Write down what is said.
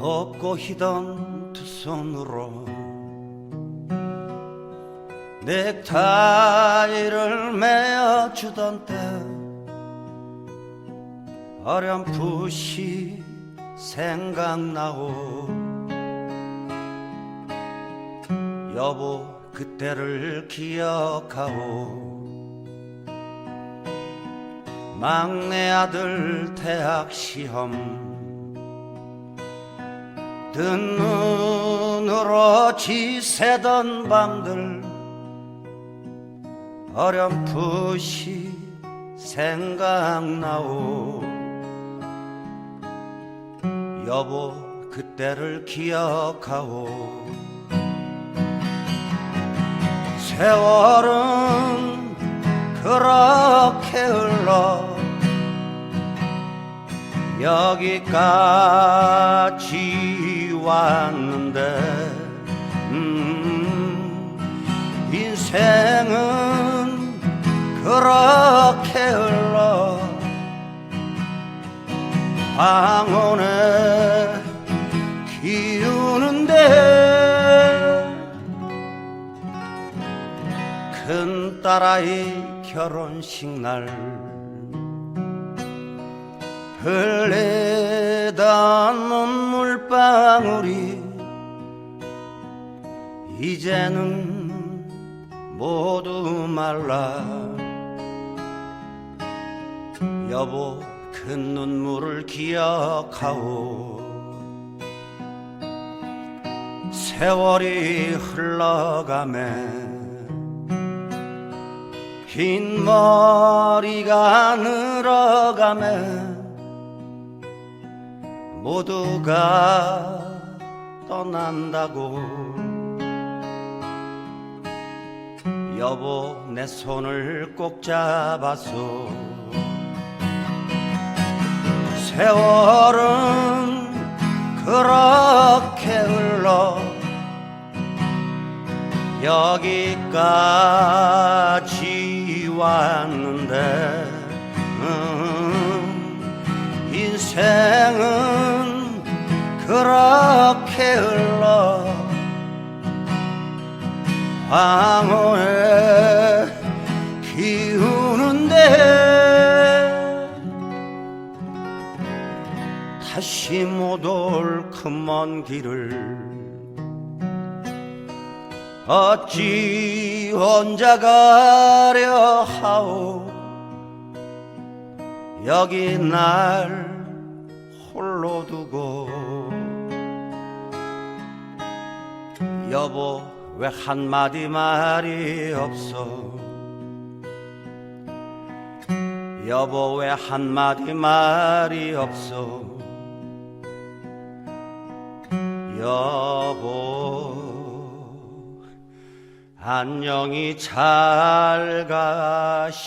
걷고 희던 두 손으로 넥타이를 메어주던 때 어렴풋이 생각나오. 여보 그때를 기억하오. 막내 아들 대학 시험 뜬 눈으로 지새던 밤들 어렴풋이 생각나오. 여보 그때를 기억하오. 세월은 그렇 여기까지 왔는데 음, 인생은 그렇게 흘러 황혼에 기우는데 큰 딸아이 결혼식 날 흘리던 눈물방울이 이제는 모두 말라. 여보 큰 눈물을 기억하오. 세월이 흘러가매 흰 머리가 늘어가매 모두가 떠난다고. 여보 내 손을 꼭 잡아서. 세월은 그렇게 흘러 여기까지 왔는데 황혼에 기우는데 다시 못 올 그 먼 길을 어찌 혼자 가려 하오? 여기 날 홀로 두고 여보 왜 한마디 말이 없어? 여보 왜 한마디 말이 없어? 여보 안녕히 잘 가시게